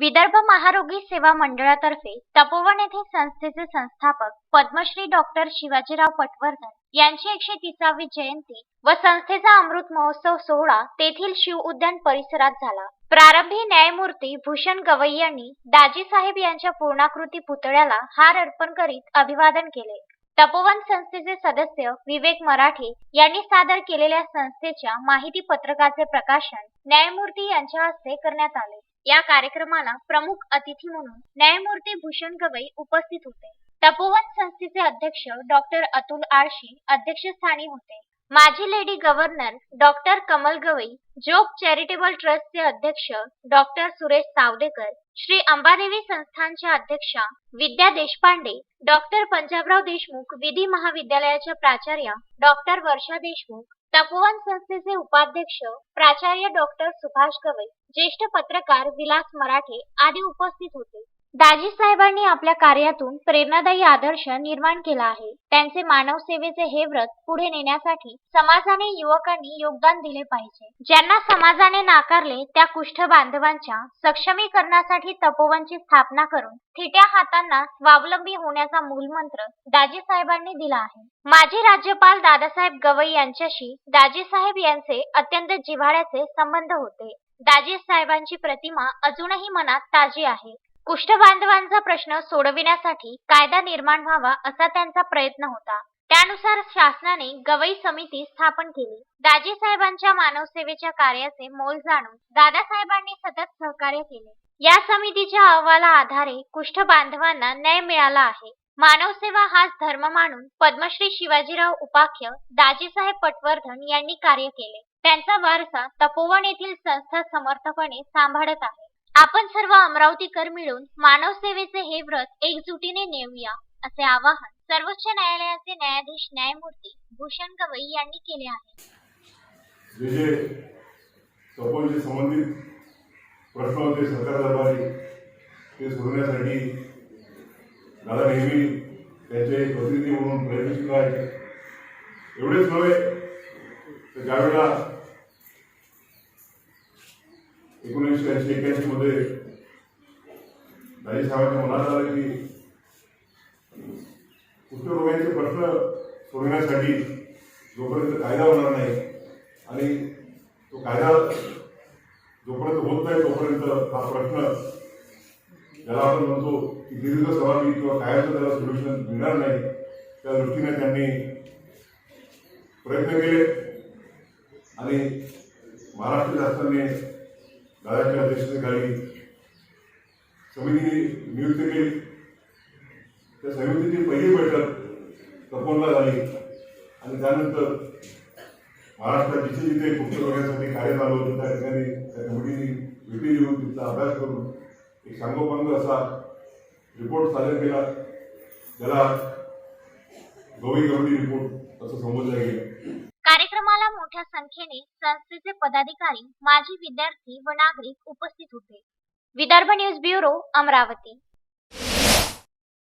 विदर्भ महारोगी सेवा मंडळातर्फे तपोवन येथे संस्थेचे संस्थापक पद्मश्री डॉक्टर शिवाजीराव पटवर्धन यांची एकशे तिसावी जयंती व संस्थेचा अमृत महोत्सव सोहळा तेथील शिव उद्यान परिसरात झाला. प्रारंभी न्यायमूर्ती भूषण गवई यांनी दाजी साहेब यांच्या पूर्णाकृती पुतळ्याला हार अर्पण करीत अभिवादन केले. तपोवन संस्थेचे सदस्य विवेक मराठे यांनी सादर केलेल्या संस्थेच्या माहिती पत्रकाचे प्रकाशन न्यायमूर्ती यांच्या हस्ते करण्यात आले. या कार्यक्रमाला प्रमुख अतिथी म्हणून न्यायमूर्ती भूषण गवई उपस्थित होते. तपोवन संस्थेचे अध्यक्ष डॉक्टर अतुल आळशी अध्यक्षस्थानी होते. माजी lady governor doctor Kamal Gavai Jog charitable ट्रस्टचे अध्यक्ष डॉक्टर सुरेश सावदेकर श्री अंबादेवी संस्थानच्या अध्यक्षा विद्या देशपांडे डॉक्टर पंजाबराव देशमुख विधी महाविद्यालयाच्या प्राचार्या डॉक्टर वर्षा देशमुख तपोवन संस्थेचे उपाध्यक्ष प्राचार्य डॉक्टर सुभाष गवई ज्येष्ठ पत्रकार विलास मराठे आदी उपस्थित होते. दाजी साहेबांनी आपल्या कार्यातून प्रेरणादायी आदर्श निर्माण केला आहे. त्यांचे मानव सेवेचे हे व्रत पुढे नेण्यासाठी समाजाने युवकांनी योगदान दिले पाहिजे. ज्यांना समाजाने नाकारले त्या कुष्ठ बांधवांच्या सक्षमीकरणासाठी तपोवनची स्थापना करून थिट्या हातांना स्वावलंबी होण्याचा मूलमंत्र दाजी साहेबांनी दिला आहे. माजी राज्यपाल दादासाहेब गवई यांच्याशी दाजी साहेब यांचे अत्यंत जिव्हाळ्याचे संबंध होते. दाजी साहेबांची प्रतिमा अजूनही मनात ताजी आहे. कुष्ठ बांधवांचा प्रश्न सोडविण्यासाठी कायदा निर्माण व्हावा असा त्यांचा प्रयत्न होता. त्यानुसार शासनाने गवई समिती स्थापन केली. दाजी साहेबांच्या मानवसेवेच्या कार्याचे मोल जाणून दादासाहेबांनी सतत सहकार्य केले. या समितीच्या अहवाला आधारे कुष्ठ बांधवांना न्याय मिळाला आहे. मानवसेवा हाच धर्म मानून पद्मश्री शिवाजीराव उपाख्य दाजीसाहेब पटवर्धन यांनी कार्य केले. त्यांचा वारसा तपोवन येथील संस्था समर्थपणे सांभाळत आहे. आपण सर्व अमरावतीकर मिळून मानव सेवेचे हे व्रत एकजुटीने नेऊया असे आवाहन सर्वोच्च न्यायालयाचे न्यायाधीश न्यायमूर्ती भूषण गवई यांनी केले आहे. जे जे तपोवनशी संबंधित प्रश्न होते सरकार दरबारी ते सोडवण्यासाठी दादा नेहमी त्यांचे प्रतिनिधी म्हणून प्रयत्नशील राहायचे एवढेच नव्हे तर ज्यावेळेला एकोणीसशे ऐंशी एक्क्याऐंशी मध्ये दाजी साहेबांच्या मनात आलं की कुष्ठरोग्यांचे प्रश्न सोडवण्यासाठी जोपर्यंत कायदा होणार नाही आणि तो कायदा जोपर्यंत होत नाही तोपर्यंत हा प्रश्न ज्याला आपण म्हणतो की दीर्घ स्वाभाविक किंवा कायमचं त्याला सोल्युशन मिळणार नाही त्या दृष्टीने त्यांनी प्रयत्न केले. आणि महाराष्ट्र शासनाने दादाच्या अध्यक्षतेखाली समिती नियुक्त केली. त्या समितीची पहिली बैठक तपोनला झाली. आणि त्यानंतर महाराष्ट्रात जिथे जिथे गुप्त करण्यासाठी कार्य चालू होतं त्या ठिकाणी त्या कमिटीने भेटी देऊन तिथला अभ्यास करून एक सांगोपांग असा रिपोर्ट सादर केला. त्याला गवई कमिटी रिपोर्ट असं संबोधलं गेलं. संख्येने संस्थेचे पदाधिकारी माजी विद्यार्थी व नागरिक उपस्थित होते. Vidarbha news bureau Amravati.